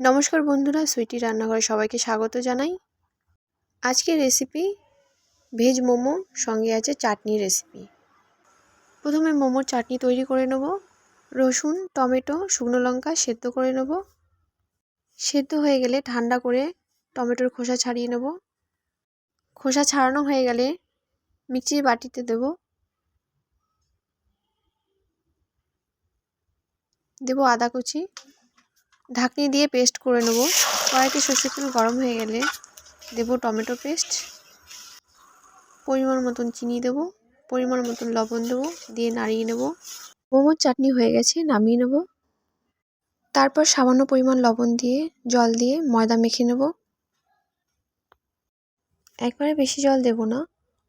নমস্কার বন্ধুরা, সুইটি রান্নাঘরে সবাইকে স্বাগত জানাই। আজকের রেসিপি ভেজ মোমো, সঙ্গে আছে চাটনি রেসিপি। প্রথমে মোমোর চাটনি তৈরি করে নেব, রসুন, টমেটো, শুকনো লঙ্কা সেদ্ধ করে নেব। সেদ্ধ হয়ে গেলে ঠান্ডা করে টমেটোর খোসা ছাড়িয়ে নেব। খোসা ছাড়ানো হয়ে গেলে মিক্সির বাটিতে দেব। দেব আদা কুচি ঢাকনি দিয়ে পেস্ট করে নেব। কড়াইতে সর্ষের তেল গরম হয়ে গেলে দেব টমেটো পেস্ট পরিমাণ মতন চিনি দেব, পরিমাণ মতন লবণ দেবো, দিয়ে নাড়িয়ে নেব। মোমোর চাটনি হয়ে গেছে, নামিয়ে নেব। তারপর সামান্য পরিমাণ লবণ দিয়ে, জল দিয়ে ময়দা মেখে নেব। একবারে বেশি জল দেব না,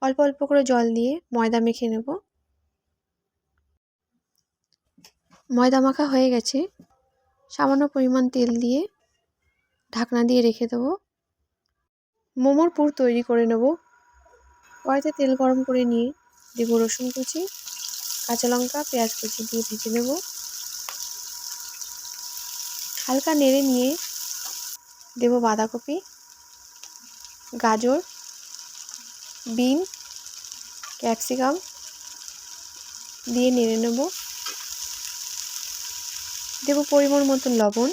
অল্প অল্প করে জল দিয়ে ময়দা মেখে নেব। ময়দা মাখা হয়ে গেছে সামান্য পরিমাণ তেল দিয়ে ঢাকনা দিয়ে রেখে দেবো। মোমোর পুর তৈরি করে নেব। কড়াইতে তেল গরম করে নিয়ে দেবো রসুন কুচি, কাঁচা লঙ্কা, পেঁয়াজ কুচি দিয়ে ভেজে নেব। হালকা নেড়ে নিয়ে দেব বাঁধাকপি, গাজর, বিন, ক্যাপসিকাম দিয়ে নেড়ে নেব। দেব পরিমাণ মতন লবণ।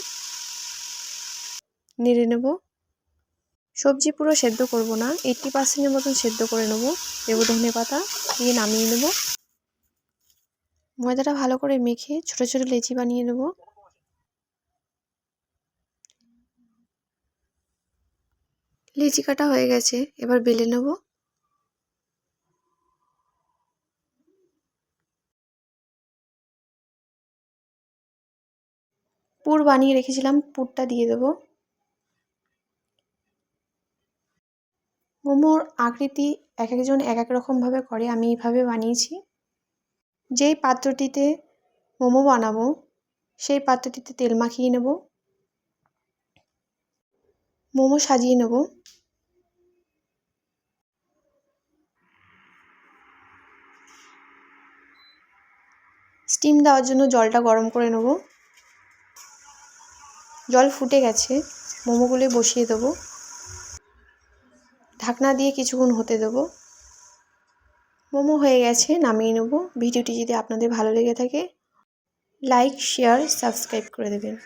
নেড়ে নেব। সবজি পুরো সেদ্ধ করব না, এইটটি পার্সেন্টের মতন সেদ্ধ করে নেব। দেবো ধনে পাতা দিয়ে নামিয়ে নেব। ময়দাটা ভালো করে মেখে ছোট ছোট লেচি বানিয়ে নেব। লেচি কাটা হয়ে গেছে, এবার বেলে নেব। পুর বানিয়ে রেখেছিলাম, পুরটা দিয়ে দেবো। মোমোর আকৃতি এক একজন এক এক রকমভাবে করে, আমি এইভাবে বানিয়েছি। যেই পাত্রটিতে মোমো বানাবো, সেই পাত্রটিতে তেল মাখিয়ে নেব। মোমো সাজিয়ে নেব। স্টিম দেওয়ার জন্য জলটা গরম করে নেব। জল ফুটে গেছে। মোমোগুলি বসিয়ে দেবো। ঢাকনা দিয়ে কিছুক্ষণ হতে দেবো। মোমো হয়ে গেছে, নামিয়ে নেব। ভিডিওটি যদি আপনাদের ভালো লেগে থাকে, লাইক, শেয়ার, সাবস্ক্রাইব করে দেবেন।